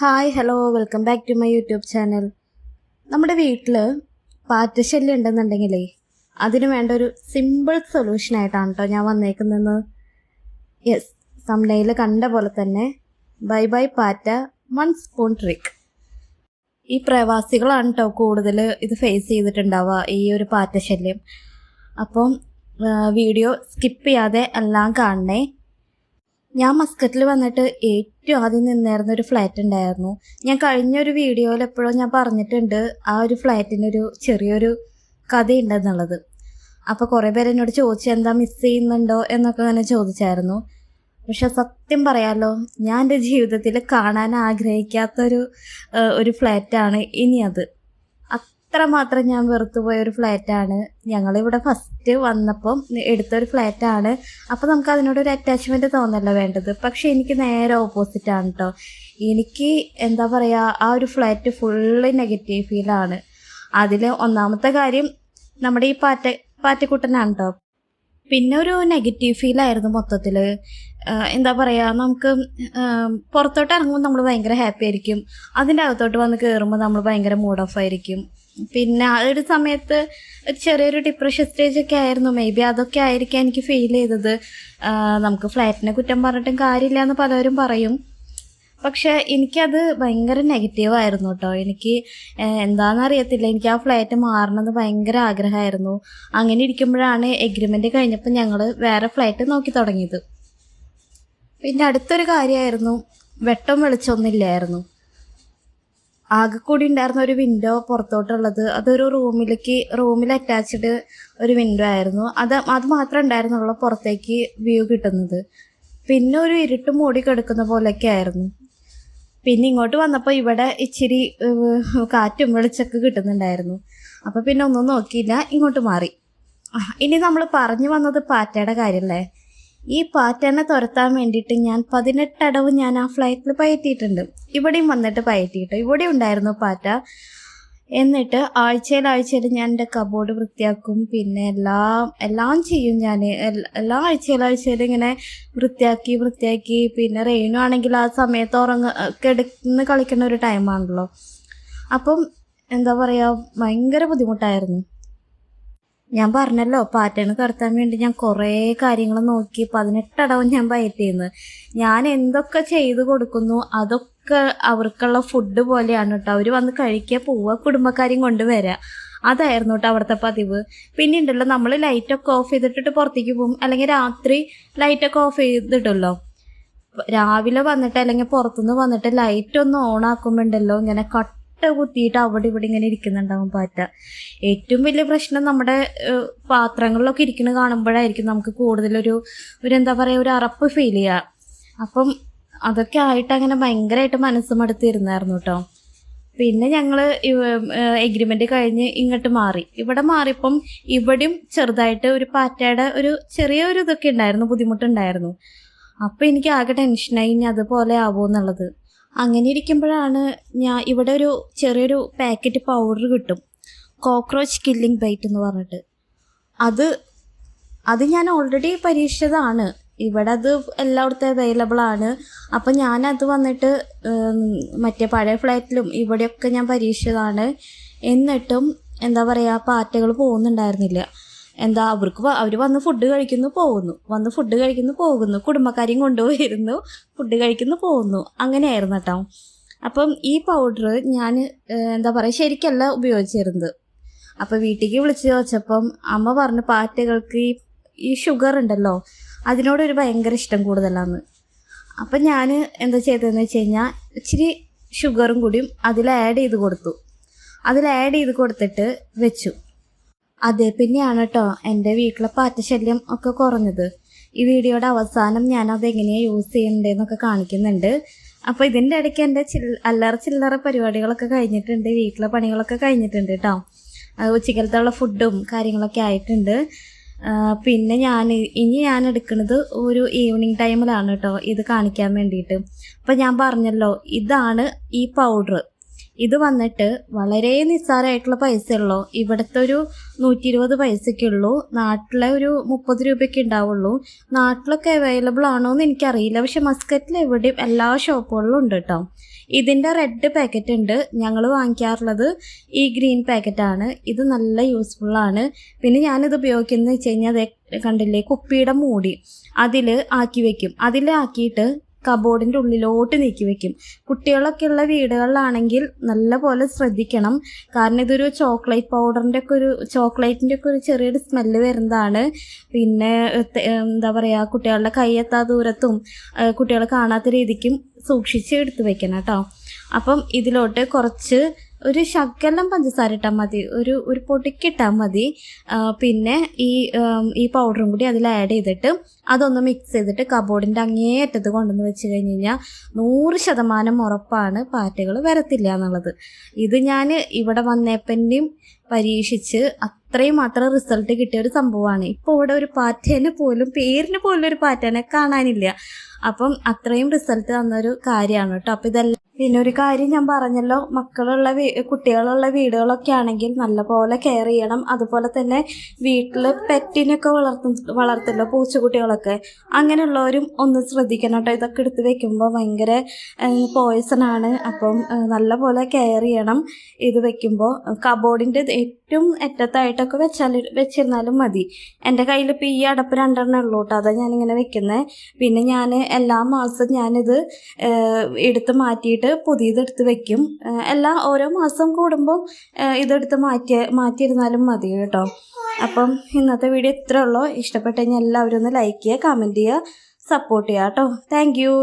Hi hello welcome back to my YouTube channel. നമ്മുടെ വീട്ടിൽ പാറ്റശല്യം ഉണ്ടെന്നുണ്ടെങ്കിലേ അതിന് വേണ്ട ഒരു സിമ്പിൾ സൊല്യൂഷനായിട്ടാണ് കേട്ടോ ഞാൻ വന്നേക്കുന്നത്. യെസ് സംലയിൽ കണ്ട പോലെ തന്നെ ബൈ ബൈ പാറ്റ വൺ സ്പൂൺ ട്രിക്ക് ഈ പ്രവാസികളാണ് കേട്ടോ കൂടുതൽ ഇത് ഫേസ് ചെയ്തിട്ടുണ്ടാവുക ഈ ഒരു പാറ്റശല്യം. അപ്പം വീഡിയോ സ്കിപ്പ് ചെയ്യാതെ എല്ലാം കാണണേ. ഞാൻ മസ്കറ്റിൽ വന്നിട്ട് ഏറ്റവും ആദ്യം നിന്നായിരുന്ന ഒരു ഫ്ലാറ്റ് ഉണ്ടായിരുന്നു. ഞാൻ കഴിഞ്ഞ ഒരു വീഡിയോയിൽ എപ്പോഴും ഞാൻ പറഞ്ഞിട്ടുണ്ട് ആ ഒരു ഫ്ലാറ്റിനൊരു ചെറിയൊരു കഥയുണ്ടെന്നുള്ളത്. അപ്പോൾ കുറേ പേര് എന്നോട് ചോദിച്ചു എന്താ മിസ് ചെയ്യുന്നുണ്ടോ? എന്നൊക്കെ അങ്ങനെ ചോദിച്ചായിരുന്നു. പക്ഷെ സത്യം പറയാലോ ഞാൻ എന്റെ ജീവിതത്തിൽ കാണാൻ ആഗ്രഹിക്കാത്തൊരു ഒരു ഫ്ലാറ്റാണ് ഇനി അത്. അത്രമാത്രം ഞാൻ വെറുത്തു പോയ ഒരു ഞങ്ങൾ ഇവിടെ ഫസ്റ്റ് വന്നപ്പം എടുത്തൊരു ആണ്. അപ്പോൾ നമുക്ക് അതിനോട് ഒരു അറ്റാച്ച്മെന്റ് തോന്നല്ല വേണ്ടത്. പക്ഷെ എനിക്ക് നേരെ ഓപ്പോസിറ്റ് ആണ് കേട്ടോ എനിക്ക് എന്താ പറയാ ആ ഒരു ഫ്ലാറ്റ് ഫുള്ള് നെഗറ്റീവ് ഫീലാണ് അതിൽ ഒന്നാമത്തെ കാര്യം നമ്മുടെ ഈ പാറ്റ പാറ്റക്കുട്ടനാണ് കേട്ടോ പിന്നെ ഒരു നെഗറ്റീവ് ഫീലായിരുന്നു മൊത്തത്തിൽ. എന്താ പറയുക നമുക്ക് പുറത്തോട്ട് ഇറങ്ങുമ്പോൾ നമ്മൾ ഭയങ്കര ഹാപ്പി ആയിരിക്കും. അതിന്റെ അകത്തോട്ട് വന്ന് കയറുമ്പോൾ നമ്മൾ ഭയങ്കര മൂഡ് ഓഫ് ആയിരിക്കും. പിന്നെ ആ ഒരു സമയത്ത് ഒരു ചെറിയൊരു ഡിപ്രഷൻ സ്റ്റേജ് ഒക്കെ ആയിരുന്നു. മേ ബി അതൊക്കെ ആയിരിക്കാം എനിക്ക് ഫീൽ ചെയ്തത്. നമുക്ക് ഫ്ലാറ്റിനെ കുറ്റം പറഞ്ഞിട്ടും കാര്യമില്ല എന്ന് പലരും പറയും. പക്ഷെ എനിക്കത് ഭയങ്കര നെഗറ്റീവ് ആയിരുന്നു കേട്ടോ എനിക്ക് എന്താണെന്ന് അറിയത്തില്ല. എനിക്ക് ആ ഫ്ലാറ്റ് മാറണമെന്ന് ഭയങ്കര ആഗ്രഹമായിരുന്നു. അങ്ങനെ ഇരിക്കുമ്പോഴാണ് എഗ്രിമെന്റ് കഴിഞ്ഞപ്പോൾ ഞങ്ങൾ വേറെ ഫ്ലാറ്റ് നോക്കി തുടങ്ങിയത്. പിന്നെ അടുത്തൊരു കാര്യമായിരുന്നു. വെട്ടം വെളിച്ചമൊന്നുമില്ലായിരുന്നു ആകെ കൂടി ഉണ്ടായിരുന്ന ഒരു വിൻഡോ പുറത്തോട്ടുള്ളത്. അതൊരു റൂമിലേക്ക് റൂമിൽ അറ്റാച്ച്ഡ് ഒരു വിൻഡോ ആയിരുന്നു. അത് അത് മാത്രമേ ഉണ്ടായിരുന്നുള്ളൂ പുറത്തേക്ക് വ്യൂ കിട്ടുന്നത്. പിന്നെ ഒരു ഇരുട്ട് മൂടി കിടക്കുന്ന പോലെയൊക്കെ ആയിരുന്നു. പിന്നെ ഇങ്ങോട്ട് വന്നപ്പോൾ ഇവിടെ ഇച്ചിരി കാറ്റും വെളിച്ചൊക്കെ കിട്ടുന്നുണ്ടായിരുന്നു. അപ്പോൾ പിന്നെ ഒന്നും നോക്കിയില്ല ഇങ്ങോട്ട് മാറി. ഇനി നമ്മൾ പറഞ്ഞു വന്നത് പാറ്റയുടെ കാര്യമല്ലേ ഈ പാറ്റനെ തുരത്താൻ വേണ്ടിയിട്ട് ഞാൻ പതിനെട്ടടവ് ഞാൻ ആ ഫ്ലൈറ്റിൽ പയറ്റിയിട്ടുണ്ട്. ഇവിടെയും വന്നിട്ട് പയറ്റിയിട്ടു? ഇവിടെ ഉണ്ടായിരുന്നു പാറ്റ. എന്നിട്ട് ആഴ്ചയിൽ ആഴ്ചയിൽ ഞാൻ എന്റെ കബോർഡ് വൃത്തിയാക്കും. പിന്നെ എല്ലാം എല്ലാം ചെയ്യും ഞാൻ. എല്ലാ ആഴ്ചയിൽ ആഴ്ചയിൽ ഇങ്ങനെ വൃത്തിയാക്കി വൃത്തിയാക്കി. പിന്നെ റെയിനു ആണെങ്കിൽ ആ സമയത്ത് ഉറങ്ങ കിടന്ന് കളിക്കുന്ന ഒരു ടൈമാണല്ലോ അപ്പം എന്താ പറയുക ഭയങ്കര ബുദ്ധിമുട്ടായിരുന്നു. ഞാൻ പറഞ്ഞല്ലോ പാറ്റേൺ കടത്താൻ വേണ്ടി ഞാൻ കുറേ കാര്യങ്ങൾ നോക്കി പതിനെട്ടടവും ഞാൻ ബയറ്റിന്ന് ഞാൻ എന്തൊക്കെ ചെയ്തു കൊടുക്കുന്നു അതൊക്കെ അവർക്കുള്ള ഫുഡ് പോലെയാണ് കേട്ടോ അവർ വന്ന് കഴിക്കുക പോവുക കുടുംബക്കാരെയും കൊണ്ടുവരാം അതായിരുന്നു കേട്ടോ അവിടുത്തെ പതിവ്. പിന്നെ ഉണ്ടല്ലോ നമ്മൾ ലൈറ്റൊക്കെ ഓഫ് ചെയ്തിട്ടിട്ട് പുറത്തേക്ക് പോകും അല്ലെങ്കിൽ രാത്രി ലൈറ്റൊക്കെ ഓഫ് ചെയ്തിട്ടല്ലോ. രാവിലെ വന്നിട്ട് അല്ലെങ്കിൽ പുറത്തുനിന്ന് വന്നിട്ട് ലൈറ്റ് ഒന്ന് ഓൺ ആക്കുമ്പോണ്ടല്ലോ ഇങ്ങനെ കട്ട കുത്തിയിട്ട് അവിടെ ഇവിടെ ഇങ്ങനെ ഇരിക്കുന്നുണ്ടാവും പാറ്റ. ഏറ്റവും വലിയ പ്രശ്നം നമ്മുടെ പാത്രങ്ങളിലൊക്കെ ഇരിക്കുന്നത് കാണുമ്പോഴായിരിക്കും നമുക്ക് കൂടുതലൊരു ഒരു എന്താ പറയുക ഒരു അറപ്പ് ഫീൽ ചെയ്യുക അപ്പം അതൊക്കെ ആയിട്ട് അങ്ങനെ ഭയങ്കരമായിട്ട് മനസ്സ് മടുത്തിരുന്നായിരുന്നു കേട്ടോ പിന്നെ ഞങ്ങൾ എഗ്രിമെന്റ് കഴിഞ്ഞ് ഇങ്ങോട്ട് മാറി. ഇവിടെ മാറിയപ്പം ഇവിടെയും ചെറുതായിട്ട് ഒരു പാറ്റയുടെ ഒരു ചെറിയൊരു ഇതൊക്കെ ഉണ്ടായിരുന്നു ബുദ്ധിമുട്ടുണ്ടായിരുന്നു. അപ്പം എനിക്ക് ആകെ ടെൻഷനായി ഇനി അതുപോലെ ആവുമോ എന്നുള്ളത്. അങ്ങനെ ഇരിക്കുമ്പോഴാണ് ഞാൻ ഇവിടെ ഒരു ചെറിയൊരു പാക്കറ്റ് പൗഡർ കിട്ടും. കോക്രോച്ച് കില്ലിംഗ് ബൈറ്റ് എന്ന് പറഞ്ഞിട്ട്. അത് അത് ഞാൻ ഓൾറെഡി പരീക്ഷിച്ചതാണ്. ഇവിടെ അത് എല്ലായിടത്തും അവൈലബിൾ ആണ്. അപ്പം ഞാനത് വന്നിട്ട് മറ്റേ പഴയ ഫ്ലാറ്റിലും ഇവിടെയൊക്കെ ഞാൻ പരീക്ഷിച്ചതാണ്. എന്നിട്ടും എന്താ പറയുക പാറ്റകൾ പോകുന്നുണ്ടായിരുന്നില്ല. എന്താ അവർക്ക് അവർ വന്ന് ഫുഡ് കഴിക്കുന്നു പോകുന്നു. വന്ന് ഫുഡ് കഴിക്കുന്നു പോകുന്നു. കുടുംബക്കാരെയും കൊണ്ടുപോയിരുന്നു ഫുഡ് കഴിക്കുന്നു പോകുന്നു. അങ്ങനെയായിരുന്നു കേട്ടോ. അപ്പം ഈ പൗഡർ ഞാൻ എന്താ പറയുക ശരിക്കല്ല ഉപയോഗിച്ചിരുന്നത്. അപ്പോൾ വീട്ടിലേക്ക് വിളിച്ച് ചോദിച്ചപ്പം അമ്മ പറഞ്ഞു പാറ്റകൾക്ക് ഈ ഈ ഷുഗർ ഉണ്ടല്ലോ അതിനോടൊരു ഭയങ്കര ഇഷ്ടം കൂടുതലാണ് അപ്പം ഞാൻ എന്താ ചെയ്തതെന്ന് വെച്ച് കഴിഞ്ഞാൽ ഇച്ചിരി ഷുഗറും കൂടിയും അതിൽ ആഡ് ചെയ്ത് കൊടുത്തു. അതിൽ ആഡ് ചെയ്ത് കൊടുത്തിട്ട് വെച്ചു. അതേ പിന്നെയാണ് കേട്ടോ എന്റെ വീട്ടിലെ പാറ്റശല്യം ഒക്കെ കുറഞ്ഞത്. ഈ വീഡിയോയുടെ അവസാനം ഞാൻ അത് എങ്ങനെയാണ് യൂസ് ചെയ്യണ്ടേന്നൊക്കെ കാണിക്കുന്നുണ്ട്. അപ്പോൾ ഇതിന്റെ ഇടയ്ക്ക് എന്റെ ചിൽ അല്ലറ ചില്ലറ പരിപാടികളൊക്കെ കഴിഞ്ഞിട്ടുണ്ട്. വീട്ടിലെ പണികളൊക്കെ കഴിഞ്ഞിട്ടുണ്ട് കേട്ടോ ഉച്ചക്കലത്തുള്ള ഫുഡും കാര്യങ്ങളൊക്കെ ആയിട്ടുണ്ട്. പിന്നെ ഞാൻ ഇനി ഞാൻ എടുക്കുന്നത് ഒരു ഈവനിങ് ടൈമിലാണ് കേട്ടോ ഇത് കാണിക്കാൻ വേണ്ടിയിട്ട്. അപ്പം ഞാൻ പറഞ്ഞല്ലോ ഇതാണ് ഈ പൗഡർ ഇത് വന്നിട്ട് വളരെ നിസ്സാരമായിട്ടുള്ള പൈസയുള്ളൂ. ഇവിടുത്തെ ഒരു നൂറ്റി ഇരുപത് പൈസയ്ക്കുള്ളൂ. നാട്ടിലെ ഒരു മുപ്പത് രൂപയ്ക്ക് ഉണ്ടാവുള്ളൂ. നാട്ടിലൊക്കെ അവൈലബിൾ ആണോ എന്ന് എനിക്കറിയില്ല. പക്ഷെ മസ്കറ്റിൽ എവിടെയും എല്ലാ ഷോപ്പുകളിലും ഉണ്ട് കേട്ടോ ഇതിന്റെ റെഡ് പാക്കറ്റ് ഉണ്ട്. ഞങ്ങൾ വാങ്ങിക്കാറുള്ളത് ഈ ഗ്രീൻ പാക്കറ്റാണ് ഇത് നല്ല യൂസ്ഫുള്ളാണ് പിന്നെ ഞാനിത് ഉപയോഗിക്കുന്നത് വെച്ച് കഴിഞ്ഞാൽ കണ്ടില്ലേ? കുപ്പിയുടെ മൂടി. അതിൽ ആക്കി വെക്കും. അതിൽ ആക്കിയിട്ട് കബോർഡിന്റെ ഉള്ളിലോട്ട് നീക്കി വെക്കും. കുട്ടികളൊക്കെ ഉള്ള വീടുകളിലാണെങ്കിൽ നല്ല പോലെ ശ്രദ്ധിക്കണം. കാരണം ഇതൊരു ചോക്ലേറ്റ് പൗഡറിന്റെ ഒക്കെ ഒരു ചോക്ലേറ്റിന്റെ ഒക്കെ ഒരു ചെറിയൊരു സ്മെല്ല് വരുന്നതാണ്. പിന്നെ എന്താ പറയുക കുട്ടികളുടെ കൈയെത്താ ദൂരത്തും കുട്ടികൾ കാണാത്ത രീതിക്കും സൂക്ഷിച്ച് എടുത്തു വെക്കണം കേട്ടോ. അപ്പം ഇതിലോട്ട് കുറച്ച് ഒരു ശകലം പഞ്ചസാര ഇട്ടാൽ മതി. ഒരു ഒരു പൊടിക്കിട്ടാൽ മതി. പിന്നെ ഈ ഈ പൗഡറും കൂടി അതിൽ ആഡ് ചെയ്തിട്ട് അതൊന്ന് മിക്സ് ചെയ്തിട്ട് കബോർഡിന്റെ അങ്ങേയറ്റത്ത് കൊണ്ടുവന്ന് വെച്ച് കഴിഞ്ഞ് കഴിഞ്ഞാൽ നൂറ് ശതമാനം ഉറപ്പാണ് പാറ്റകൾ വരത്തില്ല എന്നുള്ളത്. ഇത് ഞാൻ ഇവിടെ വന്നേപ്പന്റെയും പരീക്ഷിച്ച് അത്രയും മാത്രം റിസൾട്ട് കിട്ടിയ ഒരു സംഭവമാണ്. ഇപ്പോൾ ഇവിടെ ഒരു പാറ്റേനെ പോലും പേരിന് പോലും ഒരു പാറ്റേനെ കാണാനില്ല. അപ്പം അത്രയും റിസൾട്ട് തന്നൊരു കാര്യമാണ് കേട്ടോ. അപ്പം ഇതെല്ലാം പിന്നെ ഒരു കാര്യം ഞാൻ പറഞ്ഞല്ലോ. മക്കളുള്ള കുട്ടികളുള്ള വീടുകളൊക്കെ ആണെങ്കിൽ നല്ലപോലെ കെയർ ചെയ്യണം. അതുപോലെ തന്നെ വീട്ടിൽ പെറ്റിനൊക്കെ വളർത്തു വളർത്തല്ലോ പൂച്ചക്കുട്ടികളൊക്കെ. അങ്ങനെയുള്ളവരും ഒന്ന് ശ്രദ്ധിക്കണം കേട്ടോ. ഇതൊക്കെ എടുത്ത് വെക്കുമ്പോൾ ഭയങ്കര പോയ്സൺ ആണ്. അപ്പം നല്ല നല്ലപോലെ കെയർ ചെയ്യണം. ഇത് വെക്കുമ്പോൾ കബോർഡിന്റെ ഏറ്റവും അറ്റത്തായിട്ടൊക്കെ വെച്ചാൽ വെച്ചിരുന്നാലും മതി. എന്റെ കയ്യിൽ ഇപ്പോൾ ഈ അടപ്പ് രണ്ടെണ്ണം ഉള്ളൂ കേട്ടോ. അതാണ് ഞാനിങ്ങനെ വെക്കുന്നത് പിന്നെ ഞാൻ എല്ലാ മാസവും ഞാനിത് എടുത്ത് മാറ്റിയിട്ട് പുതിയതെടുത്ത് വെക്കും. എല്ലാ ഓരോ മാസം കൂടുമ്പോൾ ഏഹ്, ഇതെടുത്ത് മാറ്റി മാറ്റിയിരുന്നാലും മതി കേട്ടോ. അപ്പം ഇന്നത്തെ വീഡിയോ ഇത്രേ ഉള്ളൂ. ഇഷ്ടപ്പെട്ട് കഴിഞ്ഞാൽ എല്ലാവരും ഒന്ന് ലൈക്ക് ചെയ്യുക കമന്റ് ചെയ്യുക സപ്പോർട്ട് ചെയ്യുക കേട്ടോ. Thank you